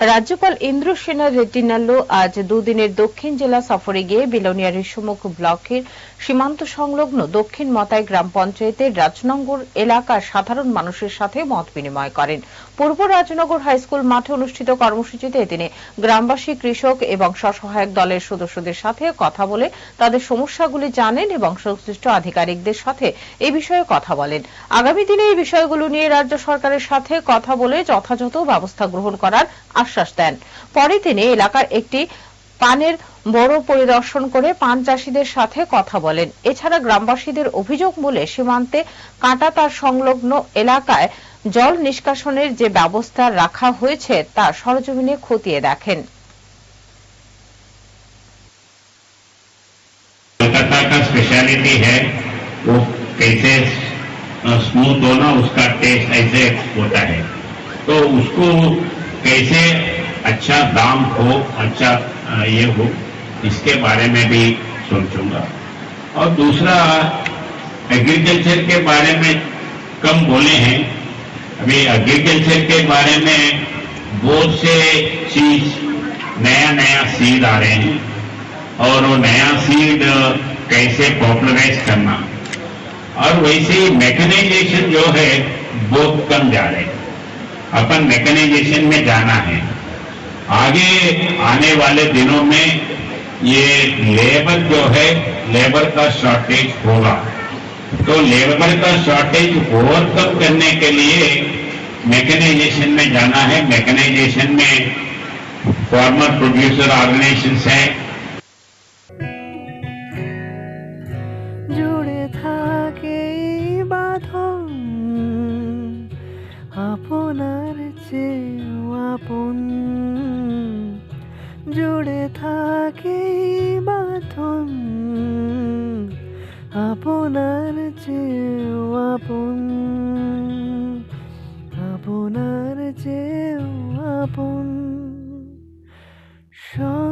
রাজ্যপাল ইন্দ্রসেনা রেটিনাল্লো আজ দুদিনের দক্ষিণ জেলা সফরে গিয়ে বিলোনিয়া ঋষিমুখ ব্লকের সীমান্ত সংলগ্ন দক্ষিণ মতাই গ্রাম পঞ্চায়েতের রাজনগর এলাকার সাধারণ মানুষের সাথে মত বিনিময় করেন। পূর্ব রাজনগর হাইস্কুল মাঠে অনুষ্ঠিত কর্মসূচিতে তিনি গ্রামবাসী, কৃষক এবং স্বসহায়ক দলের সদস্যদের সাথে কথা বলে তাদের সমস্যাগুলি জানেন এবং সংশ্লিষ্ট আধিকারিকদের সাথে এ বিষয়ে কথা বলেন। আগামী দিনে এই বিষয়গুলো নিয়ে রাজ্য সরকারের সাথে কথা বলে যথাযথ ব্যবস্থা গ্রহণ করার আশ্বাস দেন পরে তিনি এলাকার একটি পানের বড় পরিদর্শন করে পান চাষীদের সাথে কথা বলেন এছাড়া গ্রামবাসীদের অভিযোগ মূলে সীমান্তে কাঁটাতার সংলগ্ন এলাকায় জল নিষ্কাশনের যে ব্যবস্থা রাখা হয়েছে তা সরজমিনে খতিয়ে দেখেন कोलकाता का स्पेशलिटी है वो कैसे स्मूथ होना उसका टेस्ट ऐसे होता है तो उसको कैसे अच्छा दाम हो अच्छा ये हो, इसके बारे में भी सोचूँगा। और दूसरा एग्रीकल्चर के बारे में कम बोले हैं। अभी एग्रीकल्चर के बारे में बहुत से चीज़ नया नया सीड आ रहे हैं। और वो नया सीड कैसे पॉपुलराइज करना। और वैसे ही मैकेनाइजेशन जो है, बहुत कम जा रहे हैं। अपन मैकेनाइजेशन में जाना है। आगे आने वाले दिनों में ये लेबर जो है लेबर का शॉर्टेज होगा। तो लेबर का शॉर्टेज ओवरकम करने के लिए मैकेनाइजेशन में जाना है। मैकेनाइजेशन में फॉर्मर प्रोड्यूसर ऑर्गेनाइजेशन है। था के अपना চেয়েও আপন। জুড়ে থাকে বাঁধন আপনার চেয়েও আপন। আপনার চেয়েও আপন। সব